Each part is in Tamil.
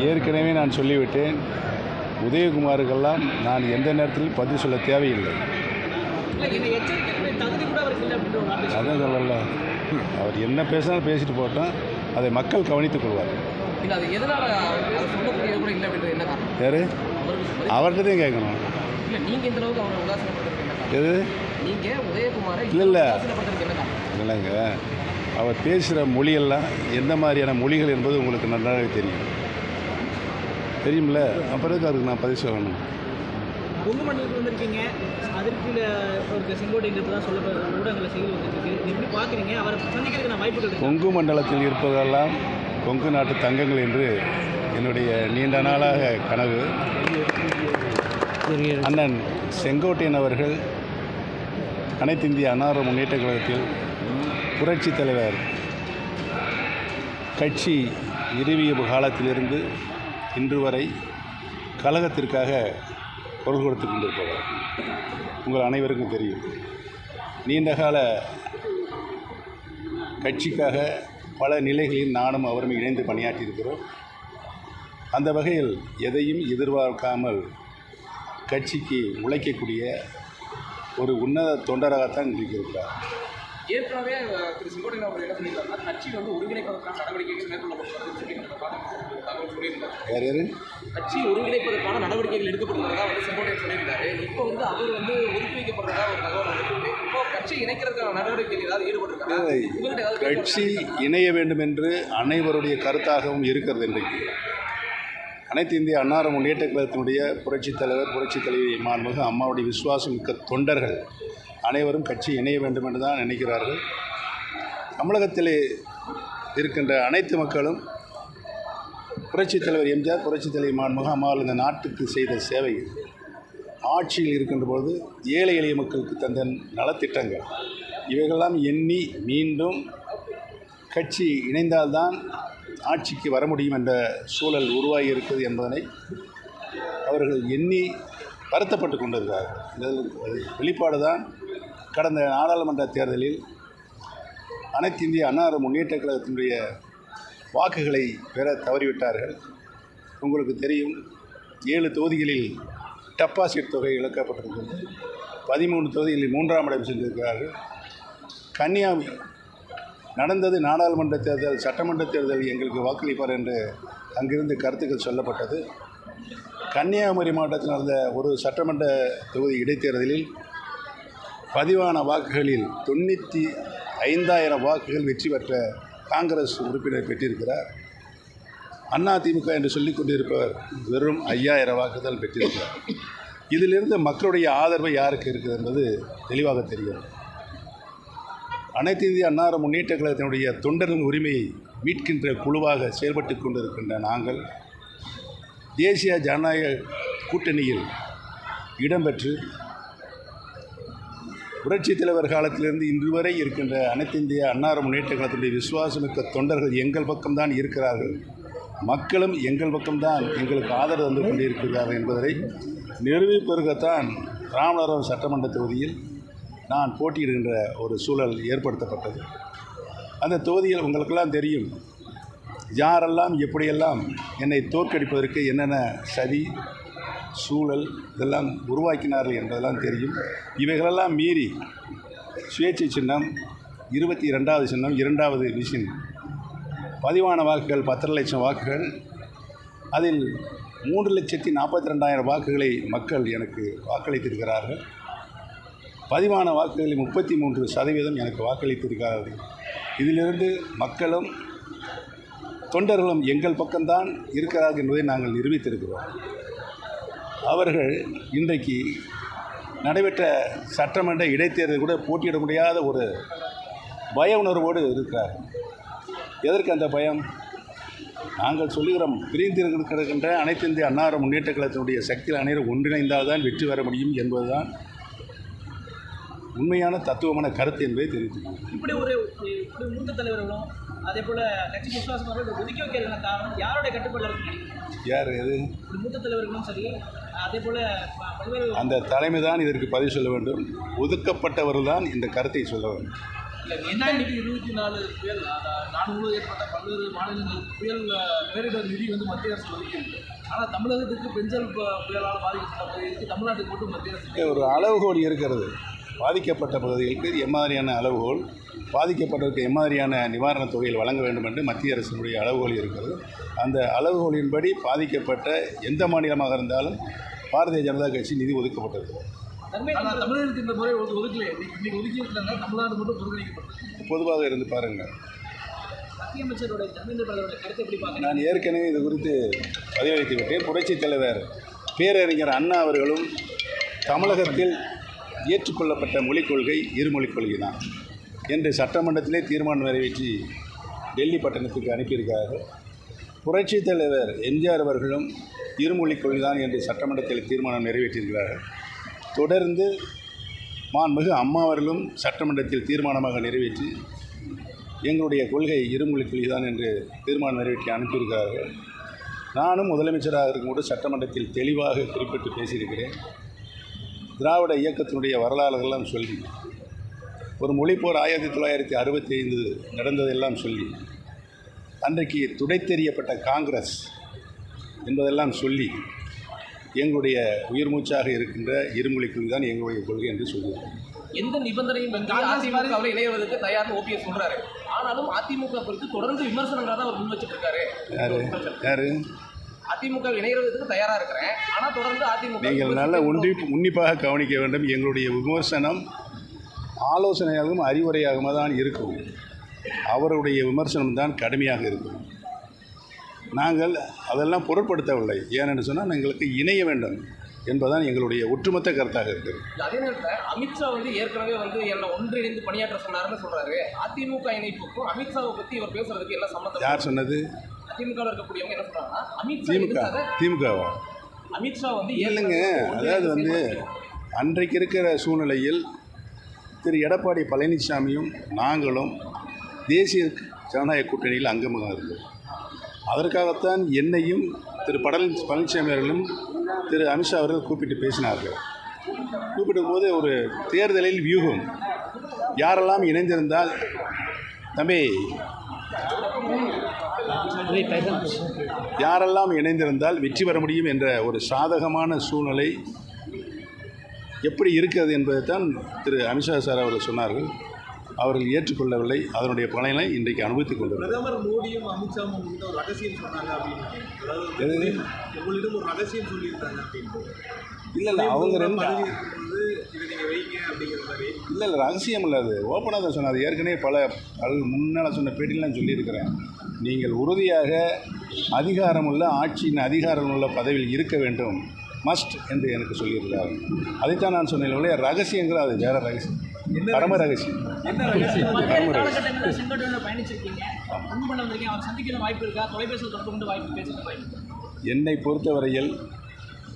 ஏற்கனவே நான் சொல்லிவிட்டேன். உதயகுமாருக்கெல்லாம் நான் எந்த நேரத்திலும் பதில் சொல்ல தேவையில்லை. அதான் சொல்லல அவர் என்ன பேசினாலும் பேசிட்டு போட்டோம். அதை மக்கள் கவனித்துக் கொள்வார் யார்? அவர்கிட்ட தான் கேட்கணும். எது? இல்ல, இல்ல. இல்லைங்க. அவர் பேசுகிற மொழியெல்லாம் எந்த மாதிரியான மொழிகள் என்பது உங்களுக்கு நன்றாக தெரியும். தெரியும்ல? அப்புறம் எதுக்கு அதுக்கு நான் பதில் சொல்லணும் கொங்கு மண்டலத்தில் வந்திருக்கீங்க. அதிருப்தியில் ஒரு செங்கோட்டையில் இருப்பதாக சொல்ல ஊடகங்களில் செய்தி வந்துருக்கு எப்படி பார்க்குறீங்க? அவரை சந்திக்கிறதுக்கு நான் வாய்ப்புகள் இருக்கு? கொங்கு மண்டலத்தில் இருப்பதெல்லாம் கொங்கு நாட்டு தங்கங்கள் என்று என்னுடைய நீண்ட நாளாக கனவு. அண்ணன் செங்கோட்டையன் அவர்கள் அனைத்து இந்திய அன்னார முன்னேற்ற கழகத்தில் புரட்சி தலைவர். கட்சி நிறுவிய காலத்திலிருந்து இன்று வரை கழகத்திற்காக குரல் கொடுத்து கொண்டிருப்பவர் உங்கள் அனைவருக்கும் தெரியும். நீண்டகால கட்சிக்காக பல நிலைகளில் நானும் அவரும் இணைந்து பணியாற்றியிருக்கிறோம். அந்த வகையில் எதையும் எதிர்பார்க்காமல் கட்சிக்கு உழைக்கக்கூடிய ஒரு உன்னத தொண்டராகத்தான் இருக்கிறார் ஏற்கனவே திரு செங்கோட்டையன் அவர் என்ன பண்ணியிருக்காருன்னா கட்சி வந்து ஒருங்கிணைப்பதற்கான நடவடிக்கைகள் மேற்கொள்ளப்பட்டதாக சொல்லி தகவல் சொல்லியிருந்தார். யார் யார்? கட்சி ஒருங்கிணைப்பதற்கான நடவடிக்கைகள் எடுக்கப்படுவதாக வந்து செங்கோட்டையன் சொல்லியிருக்காரு இப்போ வந்து அவர் வந்து ஒதுக்கி வைக்கப்படுறதா ஒரு தகவல் வந்துருக்கு. இப்போ கட்சி இணைக்கிறதுக்கான நடவடிக்கைகள் ஏதாவது ஈடுபட்டிருக்காங்க கட்சி இணைய வேண்டும் என்று அனைவருடைய கருத்தாகவும் இருக்கிறது இன்றைக்கு. அனைத்து இந்திய அன்னார முன்னேற்ற கழகத்தினுடைய புரட்சித் தலைவர் புரட்சித் தலைவி மாண்புமிகு அம்மாவுடைய விசுவாசம் மிக்க தொண்டர்கள் அனைவரும் கட்சி இணைய வேண்டும் என்று தான் நினைக்கிறார்கள். தமிழகத்திலே இருக்கின்ற அனைத்து மக்களும் புரட்சித் தலைவர் எம்ஜிஆர் புரட்சித் தலைவர் மாண்புமிகு அம்மாவில் இந்த நாட்டுக்கு செய்த சேவை. ஆட்சியில் இருக்கின்ற பொழுது ஏழை எளிய மக்களுக்கு தந்த நலத்திட்டங்கள். இவைகளெல்லாம் எண்ணி மீண்டும் கட்சி இணைந்தால்தான் ஆட்சிக்கு வர முடியும் என்ற சூழல் உருவாகி இருக்கிறது என்பதனை அவர்கள் எண்ணி வருத்தப்பட்டு கொண்டிருக்கிறார்கள். இதில் வெளிப்பாடு தான் கடந்த நாடாளுமன்ற தேர்தலில் அனைத்து இந்திய அன்னார முன்னேற்ற கழகத்தினுடைய வாக்குகளை பெற தவறிவிட்டார்கள். உங்களுக்கு தெரியும் ஏழு தொகுதிகளில் டெபாசிட் தொகை இழக்கப்பட்டிருக்கிறது பதிமூணு தொகுதிகளில் மூன்றாம் இடம் சென்றிருக்கிறார்கள். கன்னியாகுமரி நடந்தது நாடாளுமன்ற தேர்தல் சட்டமன்ற தேர்தல் எங்களுக்கு வாக்களிப்பார் என்று அங்கிருந்து கருத்துக்கள் சொல்லப்பட்டது. கன்னியாகுமரி மாவட்டத்தில் நடந்த ஒரு சட்டமன்ற தொகுதி இடைத்தேர்தலில் பதிவான வாக்குகளில் தொண்ணூற்றி ஐந்தாயிரம் வாக்குகள் வெற்றி பெற்ற காங்கிரஸ் உறுப்பினர் பெற்றிருக்கிறார். அதிமுக என்று சொல்லிக் கொண்டிருப்பவர் வெறும் ஐயாயிரம் வாக்குகள் பெற்றிருக்கிறார். இதிலிருந்து மக்களுடைய ஆதரவு யாருக்கு இருக்குது என்பது தெளிவாக தெரிகிறது. அனைத்து இந்திய அன்னார முன்னேற்ற கழகத்தினுடைய தொண்டரின் உரிமையை மீட்கின்ற குழுவாக செயல்பட்டு கொண்டிருக்கின்ற நாங்கள் தேசிய ஜனநாயக கூட்டணியில் இடம்பெற்று புரட்சித் தலைவர் காலத்திலிருந்து இன்று வரை இருக்கின்ற அனைத்து இந்திய அன்னார முன்னேற்ற காலத்துடைய விசுவாசமிக்க தொண்டர்கள் எங்கள் பக்கம்தான் இருக்கிறார்கள். மக்களும் எங்கள் பக்கம்தான் எங்களுக்கு ஆதரவு தந்து கொண்டிருக்கிறார்கள் என்பதை நிரூபிப்பதற்குத்தான் ராமநாதபுரம் சட்டமன்ற தொகுதியில் நான் போட்டியிடுகின்ற ஒரு சூழல் ஏற்படுத்தப்பட்டது. அந்த தொகுதியில் உங்களுக்கெல்லாம் தெரியும் யாரெல்லாம் எப்படியெல்லாம் என்னை தோற்கடிப்பதற்கு என்னென்ன சதி சூழல் இதெல்லாம் உருவாக்கினார்கள் என்பதெல்லாம் தெரியும். இவைகளெல்லாம் மீறி சுயேட்சை சின்னம் இருபத்தி இரண்டாவது சின்னம் இரண்டாவது மிஷின். பதிவான வாக்குகள் பத்தரை லட்சம் வாக்குகள். அதில் மூன்று லட்சத்தி நாற்பத்தி ரெண்டாயிரம் வாக்குகளை மக்கள் எனக்கு வாக்களித்திருக்கிறார்கள். பதிவான வாக்குகளில் முப்பத்தி மூன்று சதவீதம் எனக்கு வாக்களித்திருக்கிறார்கள். இதிலிருந்து மக்களும் தொண்டர்களும் எங்கள் பக்கம்தான் இருக்கிறார்கள் என்பதை நாங்கள் நிரூபித்திருக்கிறோம். அவர்கள் இன்றைக்கு நடைபெற்ற சட்டமன்ற இடைத்தேர்தல் கூட போட்டியிட முடியாத ஒரு பய உணர்வோடு இருக்கிறார் எதற்கு அந்த பயம்? நாங்கள் சொல்லுகிறோம் பிரிந்து கிடக்கின்ற அனைத்து இந்திய அன்னார முன்னேற்ற கழகத்தினுடைய சக்தியில் அனைவரும் ஒன்றிணைந்தால் தான் வெற்றி பெற முடியும் என்பதுதான் உண்மையான தத்துவமான கருத்து என்பதை தெரிவித்துக்கிறேன் இப்படி ஒரு மூத்த தலைவர்களும் அதே போல கட்சி விசுவாசம் அவர்கள் ஒதுக்கி வைக்கிறதுக்கான காரணம் யாருடைய கட்டுப்பாடுல இருக்கு? யார் எது? மூத்த தலைவர்களும் சரி அதே போல அந்த தலைமை தான் இதற்கு பதில் சொல்ல வேண்டும். ஒதுக்கப்பட்டவர்கள் தான் இந்த கருத்தை சொல்ல வேண்டும். ரெண்டாயிரத்தி இருபத்தி நாலு புயல் நாடு முழுவதும் ஏற்பட்ட பல்வேறு மாநிலங்களுக்கு புயல் பேரிடர் நிதி வந்து மத்திய அரசு ஒதுக்கியிருக்கு. ஆனால் தமிழகத்துக்கு பெஞ்சல் புயலால் பாதிக்கப்பட்ட தமிழ்நாட்டுக்கு மட்டும் மத்திய அரசு ஒரு அளவுகோல் இருக்கிறது. பாதிக்கப்பட்ட பகுதிகளுக்கு எம்மாதிரியான அளவுகோல் பாதிக்கப்பட்டதற்கு எம்மாதிரியான நிவாரணத் தொகைகள் வழங்க வேண்டும் என்று மத்திய அரசினுடைய அளவுகோல் இருக்கிறது. அந்த அளவுகோலின்படி பாதிக்கப்பட்ட எந்த மாநிலமாக இருந்தாலும் பாரதிய ஜனதா கட்சி நிதி ஒதுக்கப்பட்டது. இந்த முறை இன்னைக்கு தமிழ்நாடு மட்டும் புறக்கணிக்கப்பட்டது. பொதுவாக இருந்து பாருங்கள் நான் ஏற்கனவே இது குறித்து பதிவளித்து விட்டேன். புரட்சித் தலைவர் பேரறிஞர் அண்ணா அவர்களும் தமிழகத்தில் ஏற்றுக்கொள்ளப்பட்ட மொழிக் கொள்கை இருமொழிக் கொள்கை தான் என்று சட்டமன்றத்திலே தீர்மானம் நிறைவேற்றி டெல்லி பட்டணத்துக்கு அனுப்பியிருக்கிறார்கள். புரட்சித் தலைவர் எம்ஜிஆர் அவர்களும் இருமொழிக் கொள்கை தான் என்று சட்டமன்றத்தில் தீர்மானம் நிறைவேற்றியிருக்கிறார்கள். தொடர்ந்து மாண்புமிகு அம்மா அவர்களும் சட்டமன்றத்தில் தீர்மானமாக நிறைவேற்றி எங்களுடைய கொள்கை இருமொழிக் கொள்கை தான் என்று தீர்மானம் நிறைவேற்றி அனுப்பியிருக்கிறார்கள். நானும் முதலமைச்சராக இருக்கும்போது சட்டமன்றத்தில் தெளிவாக குறிப்பிட்டு பேசியிருக்கிறேன். திராவிட இயக்கத்தினுடைய வரலாறுகள்லாம் சொல்லி ஒரு மொழிப்போர் ஆயிரத்தி தொள்ளாயிரத்தி அறுபத்தி ஐந்து நடந்ததெல்லாம் சொல்லி அன்றைக்கு துடைத்தெறியப்பட்ட காங்கிரஸ் என்பதெல்லாம் சொல்லி எங்களுடைய உயிர் மூச்சாக இருக்கின்ற இருமொழிக் கொள்கை தான் எங்களுடைய கொள்கை என்று சொல்கிறேன் எந்த நிபந்தனையும் அதிமுகவில் இணையவதற்கு தயார்னு ஓபிஎஸ் சொல்றாரு. ஆனாலும் அதிமுக குறித்து தொடர்ந்து விமர்சனங்களை தான் அவர் முன் வச்சுட்டு இருக்காரு. யார்? யார்? அதிமுக இணையறதுக்கு தயாரா இருக்கிறேன். ஆனா தொடர்ந்து அதிமுக நீங்கள் நல்ல உன்றி உன்னிப்பாக கவனிக்க வேண்டும். எங்களுடைய விமர்சனம் ஆலோசனையாகவும் அறிவுரையாகவும் தான் இருக்கும். அவருடைய விமர்சனம் தான் கடுமையாக இருக்கும். நாங்கள் அதெல்லாம் பொருட்படுத்தவில்லை. ஏனென்று சொன்னால் எங்களுக்கு இணைய வேண்டும் என்பதுதான் எங்களுடைய ஒட்டுமொத்த கருத்தாக இருக்கிறது. அதே நேரத்தில் அமித்ஷா வந்து ஏற்கனவே வந்து என்னை ஒன்றிணைந்து பணியாற்ற சொன்னாருன்னு சொல்றாரு. அதிமுக இணைப்புக்கும் அமித்ஷாவை பத்தி இவர் பேசுறதுக்கு என்ன சம்மந்தம் யார் சொன்னது? அதிமுக இருக்கக்கூடியவங்க என்ன சொல்றாங்கன்னா அமித்ஷா திமுக திமுகவா? அமித்ஷா வந்து இல்லைங்க அதாவது வந்து அன்றைக்கு இருக்கிற சூழ்நிலையில் திரு எடப்பாடி பழனிசாமியும் நாங்களும் தேசிய ஜனநாயக கூட்டணியில் அங்கமாக இருந்தோம். அதற்காகத்தான் என்னையும் திரு பழனி பழனிசாமி அவர்களும் திரு அமித்ஷா அவர்கள் கூப்பிட்டு பேசினார்கள். கூப்பிடும் போது ஒரு தேர்தலில் வியூகம். யாரெல்லாம் இணைந்திருந்தால் தம்பி யாரெல்லாம் இணைந்திருந்தால் வெற்றி பெற முடியும் என்ற ஒரு சாதகமான சூழ்நிலை எப்படி இருக்கிறது என்பதை தான் திரு அமித்ஷா சார் அவர்கள் சொன்னார்கள். அவர்கள் ஏற்றுக்கொள்ளவில்லை. அதனுடைய பலனை இன்றைக்கு அனுபவித்துக் கொண்டிருக்கிறார். இல்லை இல்லை அவங்க ரெண்டு இல்லை இல்லை ரகசியம் இல்லை அது. ஓப்பனாக தான் சொன்னார். ஏற்கனவே பல பல முன்னால் சொன்ன பேட்டியில் நான் சொல்லியிருக்கிறேன். நீங்கள் உறுதியாக அதிகாரமுள்ள ஆட்சியின் அதிகாரமுள்ள பதவியில் இருக்க வேண்டும். மஸ்ட் என்று எனக்கு சொல்லியிருக்கிறார். அதைத்தான் நான் சொன்னேன் ஒழிய ரகசியங்கள் அது? வேற ரகசியம். பரம ரகசியம். என்ன ரகசியம்? என்னை பொறுத்தவரையில்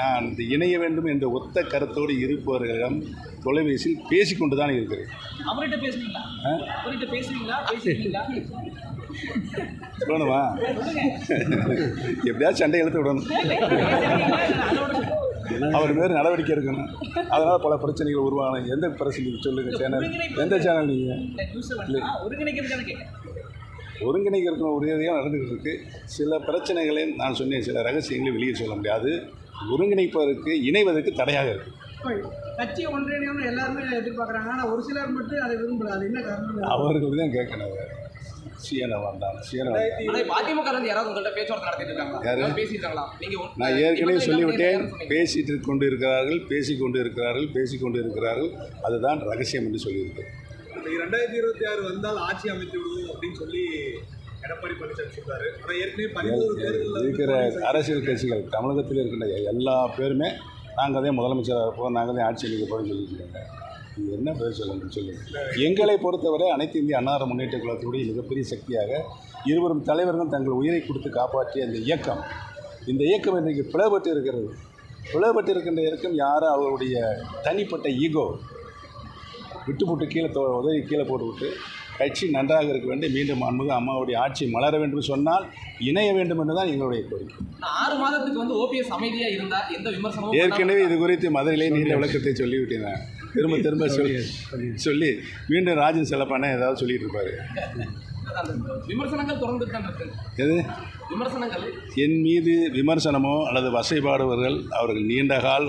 நான் இணைய வேண்டும் என்ற ஒத்த கருத்தோடு இருப்பவர்களிடம் தொலைபேசியில் பேசிக்கொண்டு தான் இருக்கிறேன் சொல்லணுமா? எப்படியாவது சண்டை இழுத்து விடணும். அவர் பேர் நடவடிக்கை எடுக்கணும். அதனால் பல பிரச்சனைகள் உருவாகணும். எந்த பிரச்சனை? சொல்லுங்கள் சேனல் எந்த சேனல் நீங்கள் ஒருங்கிணைக்கிறதுக்கு ஒரு ரீதியாக நடந்துகிட்டு இருக்கு. சில பிரச்சனைகளை நான் சொன்னேன். சில ரகசியங்களை வெளியே சொல்ல முடியாது. ஒருங்கிணைப்பதற்கு இணைவதற்கு தடையாக இருக்குது கட்சி ஒன்றிணையம்னு எல்லாருமே எதிர்பார்க்குறாங்க. ஆனால் ஒரு சிலர் மட்டும் அதை விரும்பல. அது என்ன காரணம்? அவர்கள் தான் கேட்கணும். சீன வந்தான் சீன வந்தான் ஆனா இப்ப அதிமுக இருந்து யாராவது உங்கள்ட்ட பேச்சுவார்த்தை நடத்திட்டு இருக்காங்களா? யாரு? யாராவது பேசியிருக்காங்களா? நீங்க ஒன்- நான் ஏற்கனவே சொல்லிவிட்டேன். பேசிட்டு கொண்டு இருக்கிறார்கள் பேசிக் கொண்டு இருக்கிறார்கள் பேசிக் கொண்டு இருக்கிறார்கள் அதுதான் ரகசியம் என்று சொல்லியிருக்கேன் இந்த ரெண்டாயிரத்தி இருபத்தி ஆறு வந்தால் ஆட்சி அமைத்து விடுவோம் அப்படின்னு சொல்லி எடப்பாடி பழனிசாமி சொல்றாரு. ஆனா ஏற்கனவே பதினோரு தேர்தலில் இருக்கிற அரசியல் கட்சிகள் தமிழகத்தில் இருக்கின்ற எல்லா பேருமே நாங்கள் தான் முதலமைச்சராக இருப்போம் நாங்கள் தான் ஆட்சி அமைக்க போகிறோம்னு சொல்லிட்டு இருக்காங்க இது என்ன பேர் சொல்லுங்க. சொல்லுங்கள் எங்களை பொறுத்தவரை அனைத்து இந்திய அன்னார முன்னேற்ற கழகத்துடைய மிகப்பெரிய சக்தியாக இருவரும் தலைவர்களும் தங்கள் உயிரை கொடுத்து காப்பாற்றிய அந்த இயக்கம் இந்த இயக்கம் இன்றைக்கு பிளவுபட்டு இருக்கிறது. பிளவுபட்டு இருக்கின்ற இயக்கம் யாரும் அவருடைய தனிப்பட்ட ஈகோ. விட்டு போட்டு கீழே உதவி கீழே போட்டுவிட்டு கட்சி நன்றாக இருக்க வேண்டும். மீண்டும் அன்புக அம்மாவுடைய ஆட்சி மலர வேண்டும் சொன்னால் இணைய வேண்டும் என்று தான் எங்களுடைய கோரிக்கை. ஆறு மாதத்துக்கு வந்து ஓபிஎஸ் அமைதியாக இருந்தால் எந்த விமர்சனமும் ஏற்கனவே இது குறித்து மதுரையிலே நீண்ட விளக்கத்தை சொல்லிவிட்டேன் திரும்ப திரும்ப சொல்லி சொல்லி மீண்டும் ராஜன் செல்லப்பானே ஏதாவது சொல்லிட்டு இருப்பாரு. விமர்சனங்கள் தொடர்ந்து எது? விமர்சனங்கள். என் மீது விமர்சனமோ அல்லது வசைபாடுவர்கள் அவர்கள் நீண்ட கால்